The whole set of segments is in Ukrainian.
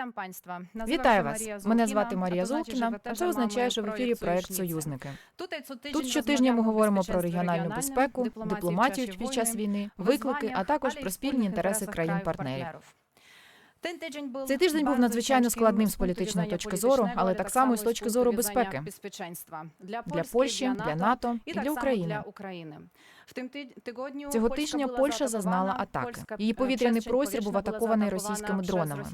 Witam państwa. Вітаю вас. Мене звати Марія Золкіна. А це означає, що в ефірі проект Союзники. Тут щотижня ми говоримо про регіональну безпеку, дипломатію під час війни, виклики, а також про спільні інтереси країн-партнерів. Цей тиждень був надзвичайно складним з політичної точки зору, але так само і з точки зору безпеки Для Польщі, для НАТО і для України. Цього тижня Польща зазнала атаки. Її повітряний простір був атакований російськими дронами.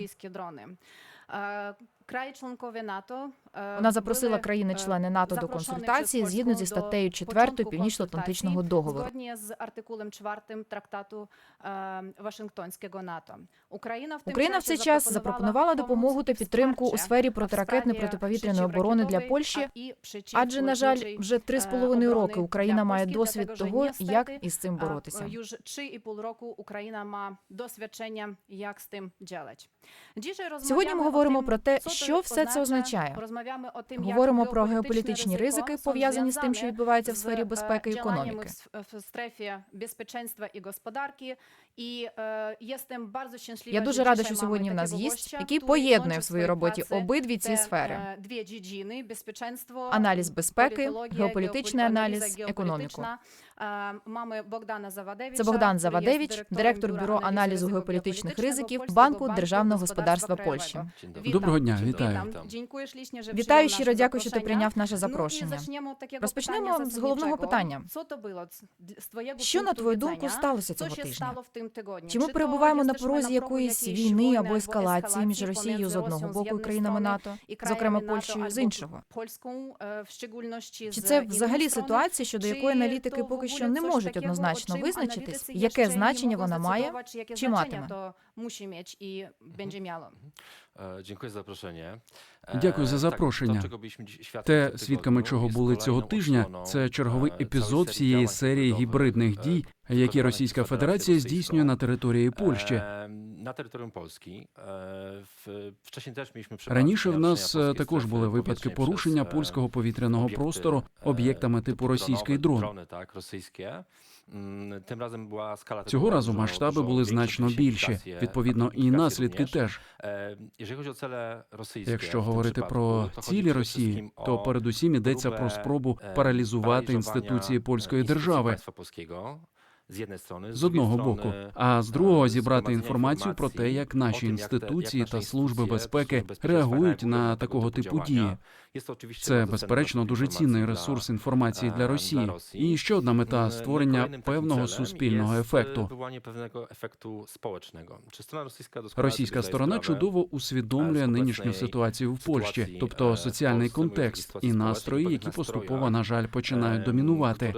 Вона запросила країни-члени НАТО до консультації згідно зі статтею 4 Північно-Атлантичного договору. Згідно з артикулем 4 трактату е, Вашингтонського НАТО. Україна в Україна в цей час запропонувала допомогу та підтримку у сфері протиракетної протиповітряної оборони для Польщі, адже, на жаль, вже три з половиною роки Україна має досвід того, як із цим боротися. Już trzy i pół Україна має досвідчення, як з тим діяти. Сьогодні ми говоримо про те, що все це означає. Говоримо про геополітичні ризики, пов'язані з тим, що відбувається в сфері безпеки і економіки. В стрефі безпеченства і господарки. І е, єстем bardzo щаслива, Я дуже рада, що сьогодні в нас гість, який поєднує в своїй роботі обидві ці сфери: Дві джіджіни, безпеченство, аналіз безпеки, геополітичний аналіз, економіку. Е, Мами Богдана Завадевича. Це Богдан Завадевич, директор бюро аналізу геополітичних ризиків Банку державного господарства Польщі. Доброго дня, вітаю. Вітаю щиро, дякую, що ти прийняв наше запрошення. Розпочнемо з головного питання. Що на твою думку сталося цього тижня? Чи ми перебуваємо на порозі якоїсь війни або ескалації між Росією з одного боку і країнами НАТО, зокрема Польщею з іншого? Чи це взагалі ситуація, щодо якої аналітики поки що не можуть однозначно визначитись, яке значення вона має чи матиме? Е, Дякую за запрошення. Дякую за запрошення. Те, свідками чого були цього тижня, це черговий епізод всієї серії гібридних дій, які Російська Федерація здійснює на території Польщі. Е, На території Польщі. Е, Раніше в нас е, також були випадки порушення е, польського повітряного простору е, об'єктами типу dronowe, російський дрон. Так, російське. Тим разом була скала Цього разу масштаби були значно більші. Відповідно, і наслідки теж. Е, Якщо говорити про цілі Росії, то передусім йдеться про спробу e, паралізувати інституції польської держави jednej strony, з одного боку, а з е, другого зібрати інформацію про те, як наші інституції та служби безпеки реагують на такого типу дії. Це, безперечно дуже цінний ресурс інформації е, для для Росії. І ще одна мета створення певного суспільного ефекту. Російська сторона чудово е, усвідомлює нинішню ситуацію в Польщі, тобто соціальний контекст і настрої, які поступово, на жаль, починають домінувати.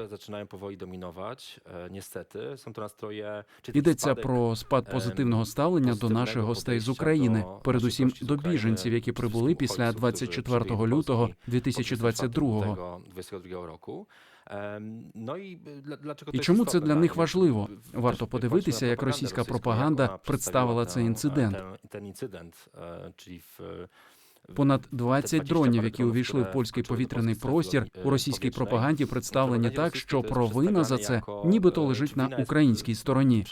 Йдеться про спад е, позитивного ставлення до наших гостей з України, передусім до біженців, які прибули після uchodźców, którzy 24 przybyli do лютого Polski po 2022 22 року. Ем, Ну і чому це для них Ну, важливо? Варто подивитися, як російська пропаганда представила цей інцидент. Е, Понад 20 дронів, які увійшли в польський повітряний простір, у російській пропаганді представлені так, що провина за це нібито лежить на українській стороні.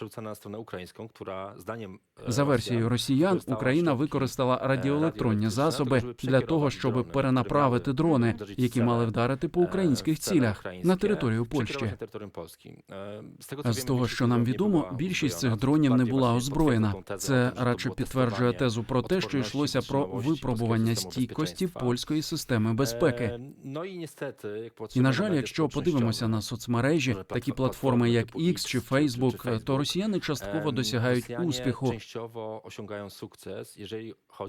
За версією росіян, Україна використала радіоелектронні засоби для того, щоб перенаправити дрони, які мали вдарити по е, українських цілях на територію Польщі. З того, що нам відомо, більшість цих дронів не була озброєна. Це радше підтверджує тезу про те, що йшлося про випробування systemu стійкості польської системи безпеки. Е, Ну і на жаль, якщо подивимося на соцмережі, такі платформи як типу X чи Facebook, то росіяни частково Ем, досягають успіху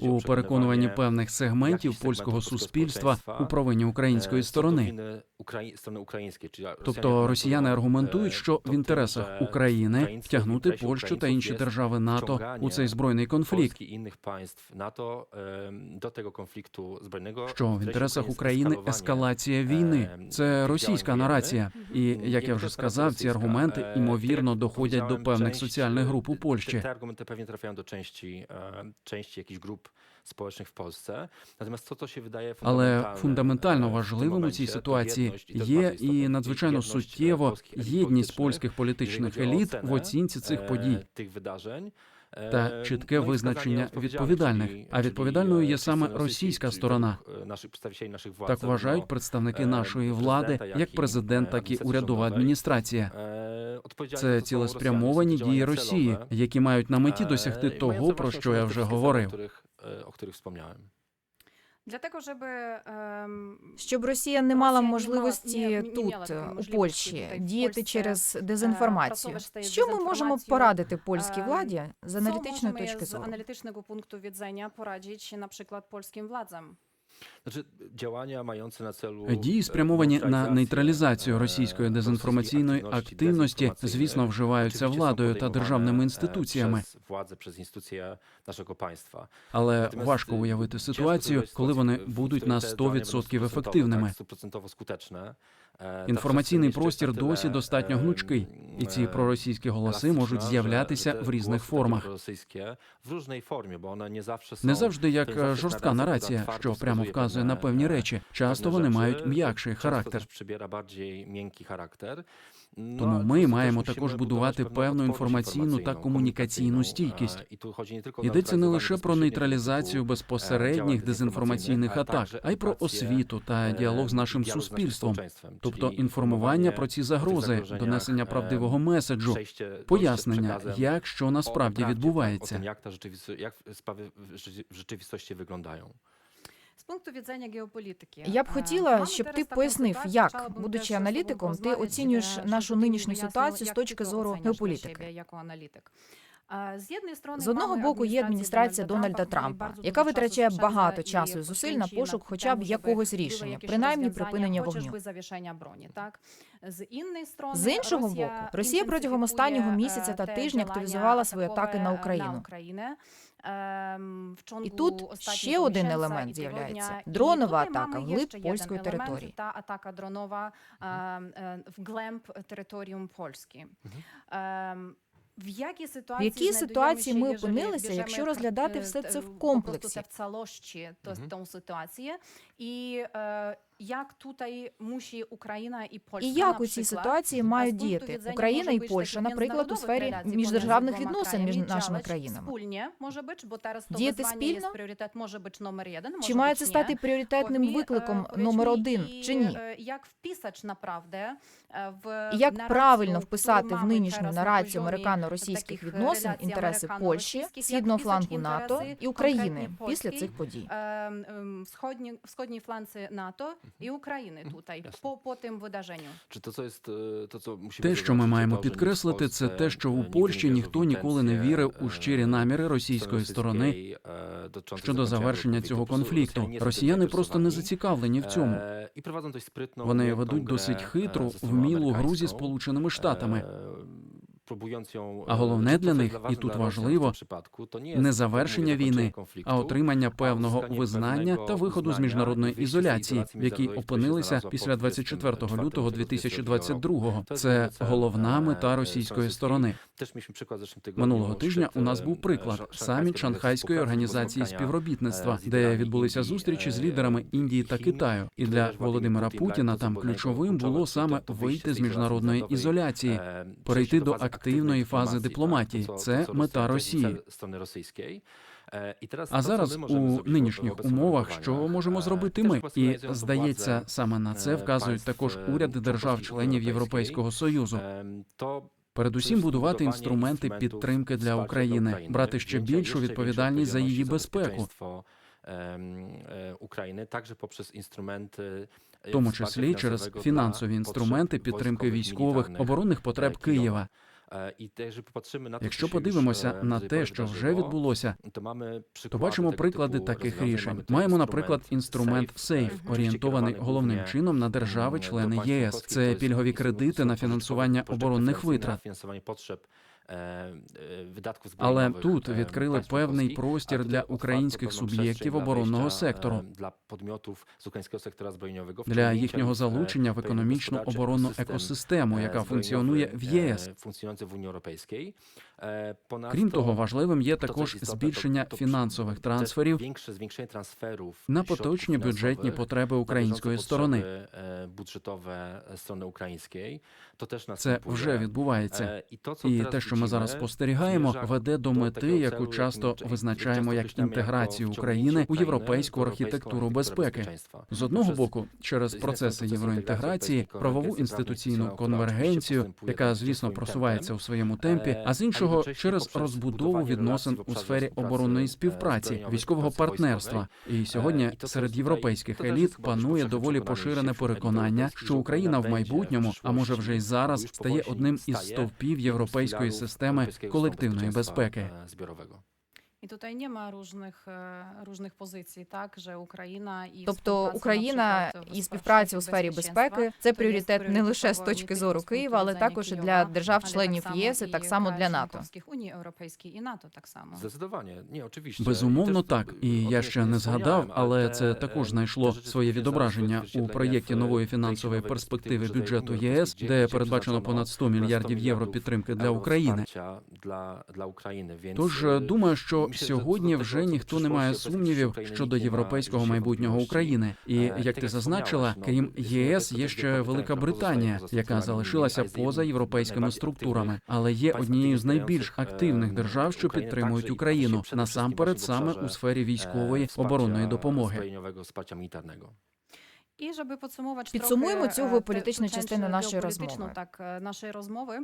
у переконуванні певних сегментів польського суспільства у провині е, української сторони. Украї- сторони української. Чи Тобто росіяни аргументують, е, що в інтересах України втягнути Польщу та інші держави НАТО у цей збройний конфлікт. I innych państw NATO em, do tego konfliktu. Що в інтересах України ескалація війни ем, це російська нарація, і як я вже сказав, ці аргументи е, імовірно доходять до певних соціальних груп у Польщі. Pewnie trafiają do części, e, części jakichś grup społecznych w Polsce. Natomiast to, co się wydaje e, tym важливим у цій ситуації є і надзвичайно суттєво єдність польських політичних еліт в оцінці цих подій. Tych wydarzeń. Е, та чітке визначення відповідальних. А відповідальною є саме російська сторона. Так вважають представники нашої влади, як президент, так і урядова адміністрація. Це цілеспрямовані дії Росії, які мають на меті досягти того, про що я вже говорив. O których, wspomniałem. Для того, щоб Щоб Росія не мала Росія не можливості мала- не- не тут, мала е, у Польщі, діяти через дезінформацію. Що ми можемо порадити польській е, владі з аналітичної точки зору? з аналітичного пункту відзення порадити, наприклад, польським władzom? Дії e, спрямовані на нейтралізацію e, російської дезінформаційної активності, звісно, вживаються владою та державними e, інституціями. Але важко e, уявити ситуацію, коли вони будуть на te działania będą 100% stuprocentowo, ефективними. E, Інформаційний простір досі достатньо e, гнучкий, і ці e, проросійські голоси можуть з'являтися в різних формах. Не завжди як е, жорстка нарація, що прямо вказує на певні e, речі. Часто вони мають м'якший характер. Тому ми маємо також будувати певну інформаційну та комунікаційну стійкість. e, Йдеться не лише про нейтралізацію безпосередніх дезінформаційних атак, а й про освіту та e, діалог з нашим суспільством, тобто інформування про ці загрози, донесення e, правдивого меседжу, пояснення, як що насправді відбувається. jak sprawy w rzeczy- w rzeczywistości wyglądają. З пункту widzenia геополітики. Я б е, хотіла, щоб ти пояснив, як, будучи аналітиком, ти оцінюєш е, нашу нинішню ситуацію з точки зору оцінюєш для геополітики. Е, З одного боку є адміністрація Дональда Трампа, яка витрачає багато часу і зусиль на пошук хоча б якогось рішення, принаймні припинення вогню. броні. Так з іншої сторони, З іншого боку, Росія протягом останнього місяця та тижня активізувала свої атаки на Україну. І тут ще один елемент з'являється: дронова атака вглиб польської території. Та атака дронова е, е, територіум Польські. В якій В ситуації, якій ситуації ми опинилися, якщо розглядати все це в комплексі? te w całości to, Mhm. tą i e, jak tutaj Україна і Польща І як у цій ситуації мають діяти Україна і Польща, наприклад, у сфері міждержавних відносин між нашими країнами? Діяти спільно? priorytet, може бути номер один, Чи має це стати пріоритетним викликом е, номер один чи ні? е, Як вписати направде е, в як правильно вписати в нинішню нарацію американо-російських відносин інтереси Польщі, східного як флангу НАТО і України після цих подій? е, ем, Wschodni, wschodniej і України tutaj Jasne. по, по тим wydarzeniu. Czy to, co jest, e, to, co musimy Те, що ми маємо підкреслити, це те, що e, у Польщі ніхто ніколи не вірив у e, щирі наміри російської сторони e, щодо завершення цього конфлікту. Росіяни просто не зацікавлені в цьому. E, sprytną, Вони ведуть досить e, хитру, вмілу гру зі Сполученими Штатами. E, А головне для них, і тут важливо, не завершення війни, а отримання певного визнання та виходу з міжнародної ізоляції, в якій опинилися після po 24 лютого 2022-го. To jest Це головна мета російської сторони. Минулого тижня у нас був приклад саміт Шанхайської організації співробітництва, е, де відбулися зустрічі з е, лідерами Індії та Китаю. І для Володимира Путіна там ключовим було саме тобто вийти з міжнародної ізоляції перейти до fazy активної фази дипломатії. Це мета Росії. E, А зараз у нинішніх умовах, що можемо e, зробити ми, і здається, саме на це е, вказують також е, уряди держав-членів Європейського союзу. Em, Передусім будувати інструменти підтримки для України, брати ще більшу відповідальність за її безпеку, e, України, також poprzez інструменти, в тому числі через фінансові інструменти підтримки військових оборонних потреб Києва. І теж попатримо на Якщо подивимося е, на те, що вже відбулося, то бачимо приклади таких рішень. Маємо, наприклад, інструмент сейф, орієнтований головним чином на держави-члени ЄС. Це пільгові кредити на фінансування оборонних витрат. Потреб е, Але тут е, відкрили певний простір для українських суб'єктів оборонного сектору. е, для підмьотів з українського сектора збройнього для їхнього е, залучення в економічну оборонну екосистем, екосистему, е, яка функціонує в е, ЄС. Е, Крім того, важливим є також збільшення to- to- фінансових трансферів на поточні бюджетні потреби української сторони. To też Це вже відбувається. І те, що ми зараз спостерігаємо, веде до мети, яку часто визначаємо як інтеграцію України у європейську архітектуру безпеки. З одного боку, через процеси євроінтеграції, правову інституційну конвергенцію, яка звісно просувається у своєму темпі, а з іншого через розбудову відносин у сфері оборонної співпраці, військового партнерства. І сьогодні серед європейських еліт панує доволі поширене переконання, що Україна в майбутньому, а може вже й зараз, стає одним із стовпів європейської системи колективної безпеки. І тут не ma różnych, е, różnych позицій, так, що Україна і Тобто Україна і співпраця у сфері безпеки це пріоритет не лише з точки зору Києва, але також і для держав-членів ЄС і так само для НАТО. Унії Європейській і НАТО так само. Ні, oczywiście. Безумовно, так. І я ще не згадав, але це також знайшло своє відображення у проєкті нової фінансової перспективи бюджету ЄС, де передбачено понад 100 мільярдів євро підтримки для України. Тож е, думаю, що Сьогодні вже ніхто не має сумнівів щодо європейського майбутнього України. І як ти зазначила, крім ЄС, є ще Велика Британія, яка залишилася поза європейськими структурами, але є однією з найбільш активних е, держав, що підтримують Україну насамперед саме у сфері е, військової оборонної допомоги. І щоб підсумувати Підсумуємо цього е, політичну частину нашої розмови. Так, нашої розмови.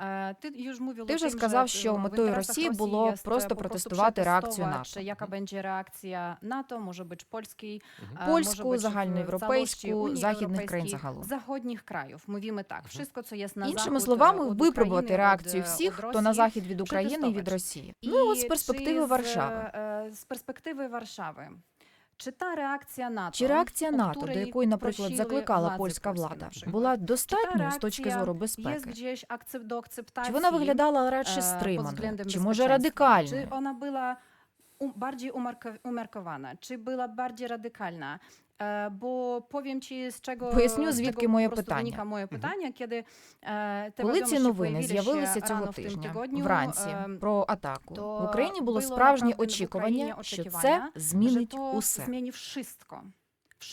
Е, Ти вже сказав, що метою Росії було просто протестувати реакцію НАТО. Яка буде реакція НАТО, може бути польський, е, Польську, загальноєвропейську, західних країн загалом. Заходніх країв. Мовимо так. Wszystko, co jest na Іншими словами, е, випробувати реакцію е, всіх, хто на захід від України і від Росії. Ну от з перспективи Варшави. е, З перспективи Варшави. Чи та реакція НАТО, Чи реакція НАТО, до якої, наприклад, закликала польська влада, була достатньою з точки зору безпеки? Чи вона виглядала радше стримано, стриманою, чи може радикально? радикальною? Чи вона була у- bardziej umarko- umiarkowana? Чи була bardziej радикальна? Бо повім чи з чого Поясню, звідки моє питання. моє питання, коли Коли ці новини з'явилися цього тижня, вранці, про атаку, в Україні було було справжнє очікування, що це змінить усе.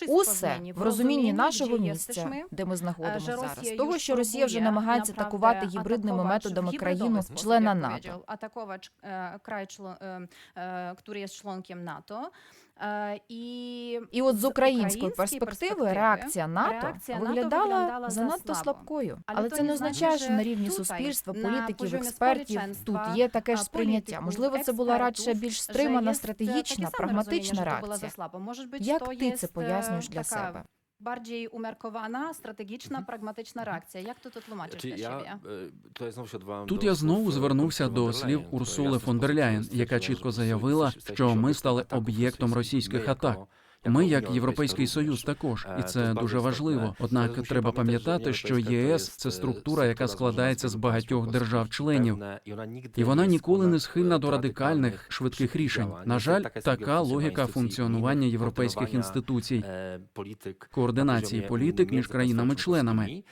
Усе в розумінні нашого місця, де ми знаходимося зараз, того, що Росія вже намагається атакувати гібридними методами країну члена НАТО. powiedział, Atakować e, kraj, czlo- e, e, NATO. Е, І, І от з української перспективи реакція НАТО реакція НАТО виглядала виглядала занадто слабкою. Але Але це не означає, що на рівні суспільства, політиків, експертів тут є таке ж сприйняття. Можливо, це була радше більш стримана, e, стратегічна, прагматична реакція. Може Як ти це е, пояснюєш для себе? Bardziej umiarkowana, strategiczna, pragmatyczna reakcja. Jak ty to tłumaczysz для siebie? знову Тут я знову е, звернувся до слів Урсули фон дер Ляєн, яка чітко заявила, що ми стали об'єктом російських атак. Ми, як Європейський Союз, також, і це дуже важливо. Однак треба пам'ятати, що ЄС це структура, яка складається з багатьох держав-членів. І вона ніколи не схильна до радикальних швидких рішень. На жаль, така логіка функціонування європейських інституцій, координації політик між країнами-членами.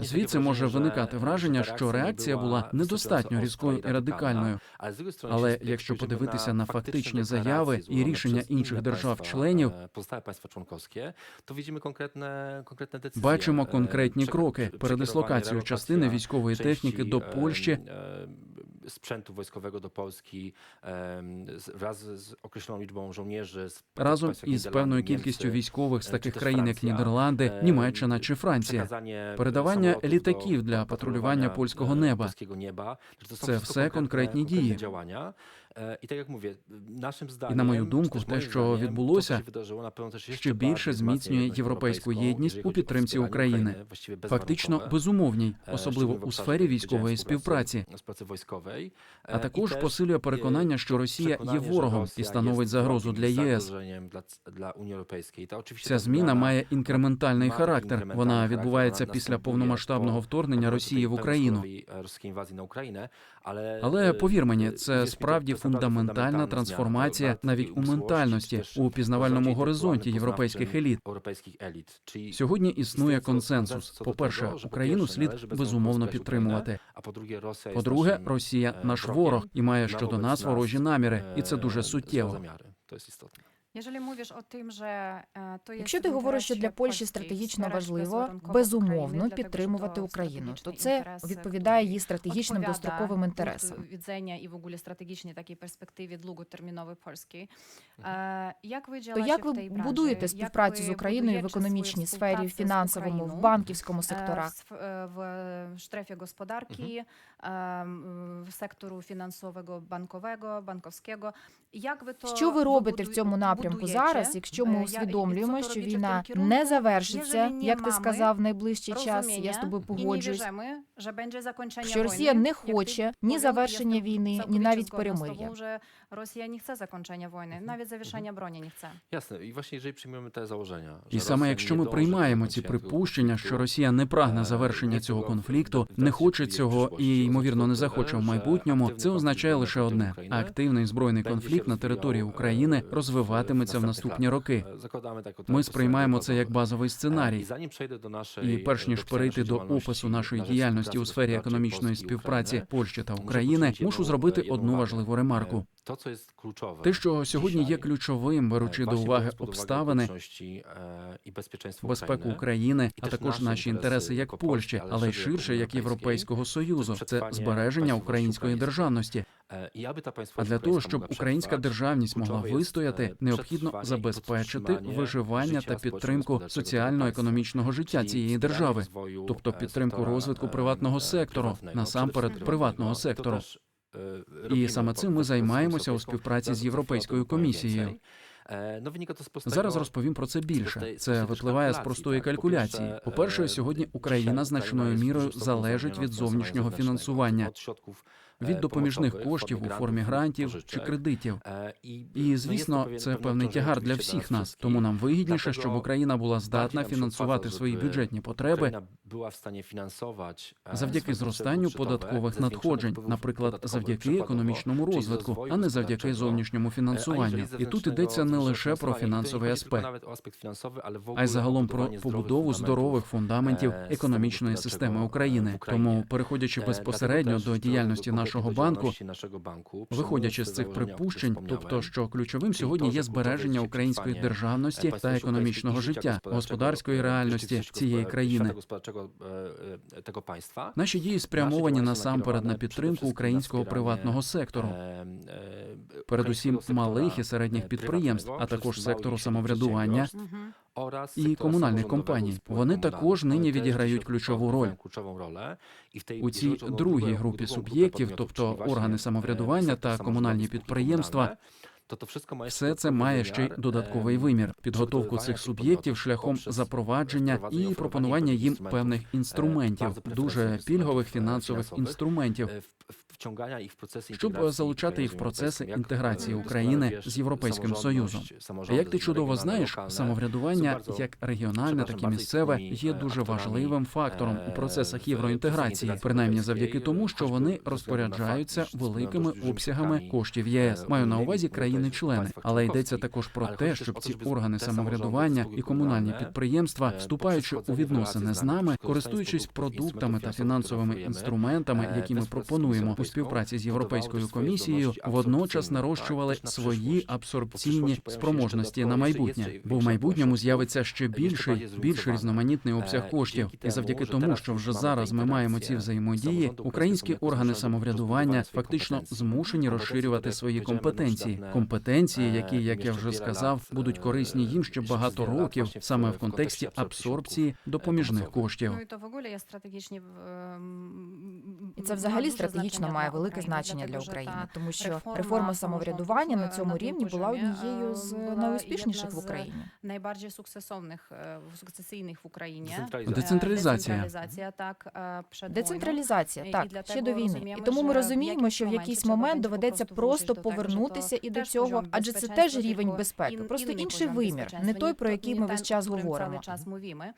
Звідси може виникати враження, що реакція була недостатньо різкою і радикальною. Але якщо подивитися на фактичні заяви і рішення інших держав-членів, e, бачимо e, конкретні кроки: передислокацію частини військової техніки до e, Польщі e, sprzętu wojskowego do Polski e, wraz z określoną liczbą żołnierzy z разом із певною кількістю військових з е, таких країн, як Нідерланди, e, Німеччина чи Франція. Передавання літаків для патрулювання польського неба. polskiego nieba. Że to są Це wszystko все конкретні дії. Działania. E, I tak jak mówię, І на мою думку, те, що відбулося, też ще більше зміцнює європейську єдність у підтримці України. Фактично безумовній, e, особливо у сфері військової співпраці. А також посилює переконання, що Росія є ворогом і становить загрозу для ЄС. Ця зміна має інкрементальний характер. Вона відбувається після повномасштабного вторгнення Росії в Україну. Але, Але е, повір мені, е, це справді фундаментальна трансформація навіть у ментальності, у пізнавальному горизонті європейських еліт. Сьогодні існує консенсус. Że po Україну слід безумовно підтримувати. А Росія По-друге, Росія е, наш ворог і має щодо нас ворожі наміри, і е, це дуже złe суттєво. Istotne. Якщо ти говориш, що для Польщі стратегічно важливо безумовно підтримувати Україну, то це відповідає її стратегічним достроковим інтересам. I w ogóle strategicznej takiej perspektywie długoterminowej Polski. Е, Як ви То як ви будуєте співпрацю з Україною в економічній сфері, в фінансовому, в банківському секторах? Е, В sztrefie gospodarki, е, в сектору фінансового, банкового, банковського. Як ви то Що ви робите в цьому напрямку будуєте? зараз, якщо Е, ми усвідомлюємо, що війна не завершиться, як ти сказав, в найближчий час? Я з тобою погоджуюсь. не що закінчення Росія не хоче ні завершення війни, ні навіть перемир'я. nie chce zakończenia wojny, nawet zawieszenia broni nie chce. Jasne. I właśnie jeżeli przyjmiemy te założenia, że І саме якщо ми приймаємо ці припущення, що Росія не прагне е, завершення цього конфлікту, не хоче цього і ймовірно не захоче в майбутньому, це означає лише одне: активний збройний конфлікт на території е, України в розвиватиметься в наступні роки. Е, Ми сприймаємо це як базовий І сценарій. І перш ніж перейти до опису нашої діяльності у сфері економічної співпраці Польщі та України, мушу зробити одну важливу ремарку. Е, Те, що сьогодні є ключовим, беручи е, до уваги обставини, е, безпеку України, а також наші інтереси як Польщі, але й ширше як Європейського союзу. Це збереження української. державності. Е, аби та А для того, щоб українська державність могла вистояти, е, необхідно забезпечити виживання та підтримку соціально-економічного життя цієї держави, тобто е, підтримку розвитку приватного сектору, насамперед приватного сектору. І саме цим ми по- по- займаємося у співпраці з Європейською комісією. Зараз розповім про це більше. Це випливає з простої калькуляції. По-перше, сьогодні Україна значною мірою залежить від зовнішнього фінансування, від допоміжних коштів у формі грантів чи кредитів. Е, І звісно, це певний тягар для всіх нас. Тому нам вигідніше, щоб Україна була здатна фінансувати свої бюджетні потреби завдяки зростанню податкових надходжень, наприклад, завдяки економічному розвитку, а не завдяки зовнішньому фінансуванню. І тут йдеться не лише про фінансовий аспект, а й загалом про побудову здорових фундаментів економічної системи України. Тому, переходячи безпосередньо до діяльності нашого банку, виходячи з цих припущень, тобто що ключовим сьогодні є збереження української державності та економічного життя, господарської реальності цієї країни. Наші дії спрямовані насамперед на підтримку українського приватного сектору, передусім малих і середніх підприємств, а також сектору самоврядування і комунальних компаній. Вони також нині відіграють ключову роль. У цій другій групі суб'єктів, тобто органи самоврядування та комунальні підприємства, все це має ще й додатковий вимір підготовку цих суб'єктів шляхом запровадження і пропонування їм певних інструментів, дуже пільгових фінансових інструментів, щоб залучати їх в процеси інтеграції України з Європейським Союзом. А як ти чудово знаєш, самоврядування як регіональне, так і місцеве є дуже важливим фактором у процесах євроінтеграції, принаймні завдяки тому, що вони розпоряджаються великими обсягами коштів ЄС. Маю на увазі країни-члени, але йдеться також про те, щоб ці органи самоврядування і комунальні підприємства, вступаючи у відносини з нами, користуючись продуктами та фінансовими інструментами, які ми пропонуємо у співпраці з європейською комісією, водночас нарощували свої абсорбційні спроможності на майбутнє, бо в майбутньому з'явиться ще більший, більш різноманітний обсяг коштів. І завдяки тому, що вже зараз ми маємо ці взаємодії, українські органи самоврядування фактично змушені розширювати свої компетенції, компетенції, які, як я вже сказав, будуть корисні їм ще багато років, саме в контексті абсорбції допоміжних коштів. Ну і є стратегічні це взагалі стратегічно має велике значення для України, тому що реформа самоврядування на цьому рівні була однією з найуспішніших в Україні. найбільш сукцесовних е, сукцесійних в Україні. Децентралізація. Децентралізація, так, е. Децентралізація, так, ще до війни. І тому ми розуміємо, що в якийсь момент доведеться просто повернутися і до цього, адже це теж рівень безпеки, просто інший вимір, не той, про який ми весь час говоримо. час mówimy.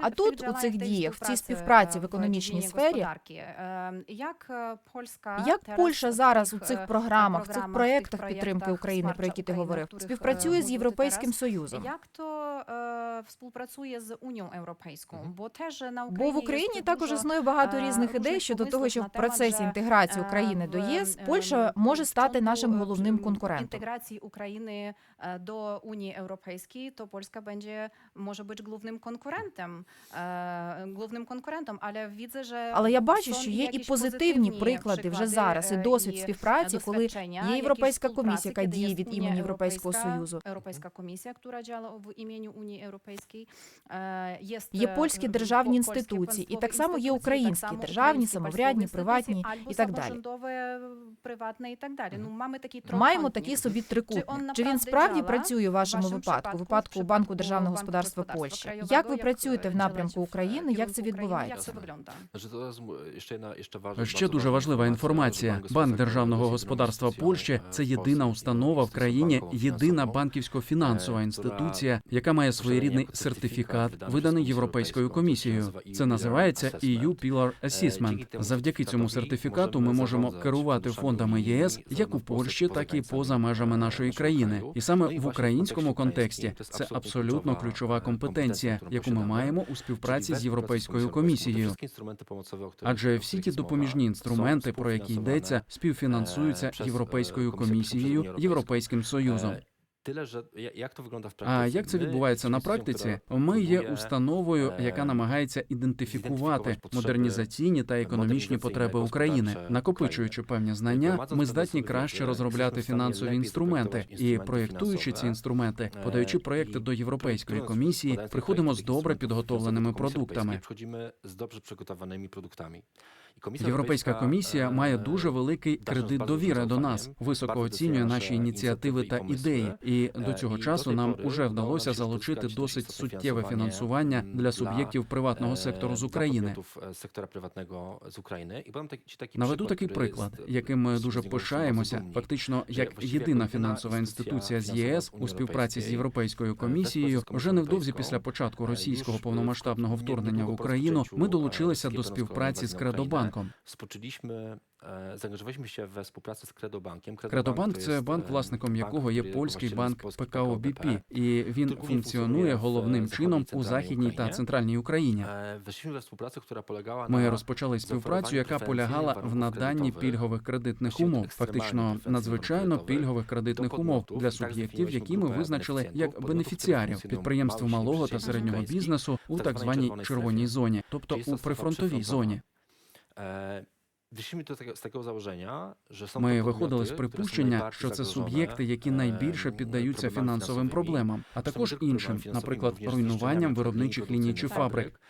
А тут у цих діях, в цій співпраці, е, в економічній сфері е, як е, Як Польща зараз у цих програмах, в цих проєктах підтримки України, про які ти говорив, співпрацює з Європейським Союзом? Як то е, співпрацює з Унією Європейською? Бо теж на Україні в Україні також існує багато е, різних ідей щодо того, що в процесі інтеграції е, України до ЄС е, Польща може стати нашим е, головним конкурентом. Інтеграції України е, до Europejskiej, to Polska będzie może być głównym konkurentem, e, głównym konkurentem, ale widzę, Але я бачу, що є і jakieś позитивні приклади вже зараз, і е, досвід співпраці, коли є Європейська комісія, яка діє від імені Європейського Союзу. Європейська комісія, яка działa w imieniu Unii Europejskiej. Е, Є, е, польські державні інституції, і так само є українські державні, самоврядні, приватні і так далі. приватне і так далі. Ну, маємо такий Маємо такі собі трикутник. Чи він справді працює в вашому випадку, випадку, у випадку в Банку державного господарства Польщі? Як ви працюєте в напрямку України? Як це відбувається? Ще Ще дуже важлива інформація. Банк державного господарства Польщі це єдина установа в країні, єдина банківсько-фінансова інституція, яка має своєрідний сертифікат, виданий Європейською комісією. Це називається EU Pillar Assessment. Завдяки цьому сертифікату ми можемо керувати фондами ЄС як у Польщі, так і поза межами нашої країни. І саме в українському контексті це абсолютно ключова компетенція, яку ми маємо у співпраці з Європейською комісією. Адже всі ті допоміжні інструменти, про які йдеться, співфінансуються Європейською комісією, Європейським Союзом. To А як це відбувається на практиці? Ми є установою, е, яка намагається ідентифікувати модернізаційні та економічні потреби України. Накопичуючи певні знання, ми здатні краще розробляти фінансові інструменти і проєктуючи ці інструменти, Е, подаючи проєкти до Європейської комісії, приходимо з добре підготовленими продуктами. Європейська комісія е, має дуже великий кредит довіри до нас, високо оцінює наші ініціативи та ідеї. І до Е, цього часу нам уже вдалося залучити досить суттєве фінансування для, суб'єктів приватного е, сектору з України. Наведу такий приклад, яким ми дуже пишаємося, фактично як єдина фінансова інституція з ЄС у співпраці з Європейською комісією. Вже невдовзі після початку російського повномасштабного вторгнення в Україну ми долучилися до співпраці з Кредобанком. Spoczyliśmy, e, zaangażowaliśmy się we współpracę z Kredobankiem. Кредобанк це банк, власником якого є польський банк ПКО БП, і він функціонує головним чином у західній та центральній Україні. Ми розпочали співпрацю, яка полягала в наданні пільгових кредитних умов, фактично надзвичайно пільгових кредитних умов для суб'єктів, які ми визначили як бенефіціарів підприємств малого та середнього бізнесу у так званій червоній зоні, тобто у прифронтовій зоні. Ми to виходили з припущення, що це суб'єкти, які e, найбільше піддаються фінансовим проблемам, а також іншим, наприклад, руйнуванням виробничих ліній чи фабрик.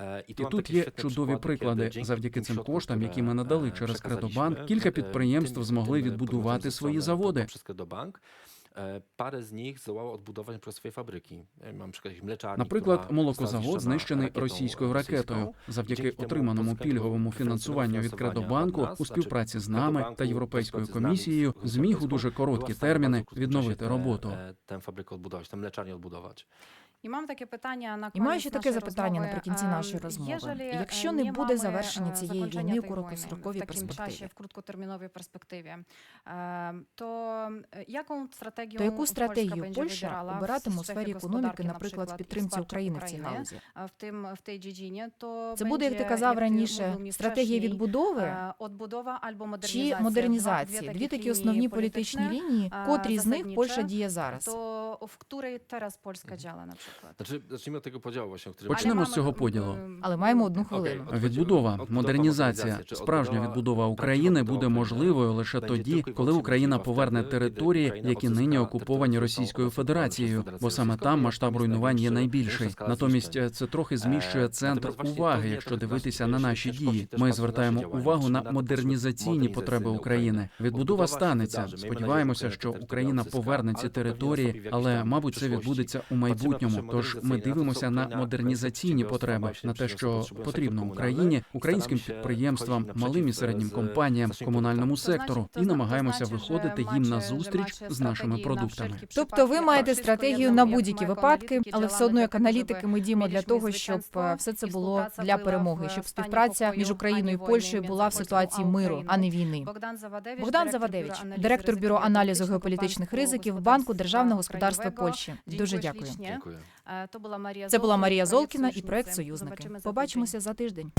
Е, І тут є чудові приклади. Завдяки цим коштам, які ми надали е, через Кредобанк, кілька е, підприємств змогли відбудувати свої zastrzeżonym заводи. Przez. E, Parę z nich zdołało odbudować przykład swoje fabryki. E, Mam przykład mleczarni, Наприклад, молокозавод знищений російською ракетою. Завдяки отриманому пільговому фінансуванню від Кредобанку у співпраці з нами та Європейською комісією зміг у дуже короткі терміни відновити роботу. Там фабрику fabrykę там млечарню odbudować. І мам таке питання на І маю ще таке запитання наприкінці Е, нашої розмови. єжелі, е, Якщо не буде завершення е, цієї війни у короткостроковій перспективі, в короткотерміновій перспективі, е, то яку стратегію то яку стратегію Польща обиратиме у сфері економіки, наприклад, в підтримці України в цій галузі? е, в тим в тій dziedzinie, то Це буде, як ти казав раніше, стратегія відбудови? Odbudowa albo чи модернізація. модернізації? Дві такі основні політичні лінії, котрі з них Польща діє зараз. То в teraz Polska działa na przykład? Znaczy, zacznijmy od tego podziału właśnie, o którym Почнемо Ale з цього поділу. Але маємо одну хвилину. Відбудова, модернізація, справжня відбудова України буде можливою лише тоді, коли Україна поверне території, які нині окуповані Російською Федерацією, бо саме там масштаб руйнувань є найбільший. Натомість zniszczeń. це трохи зміщує Е, центр уваги, якщо дивитися на наші дії. Ми звертаємо увагу на модернізаційні потреби України. Відбудова станеться. Сподіваємося, що Україна поверне ці території, але мабуть це відбудеться у майбутньому. Маємо. Тож ми дивимося на модернізаційні потреби, на те, що потрібно Україні, українським підприємствам, малим і середнім компаніям, комунальному сектору, і намагаємося виходити їм на зустріч з нашими продуктами. Тобто ви маєте стратегію на будь-які випадки, але все одно як аналітики ми діємо для того, щоб е, все це було для перемоги, щоб співпраця між Україною і Польщею була в ситуації миру, а не війни. Богдан Завадевич, директор бюро аналізу геополітичних ризиків банку державного господарства Польщі. Дуже дякую. Це Це була Марія Золкіна і проект Союзники. Побачимося за тиждень.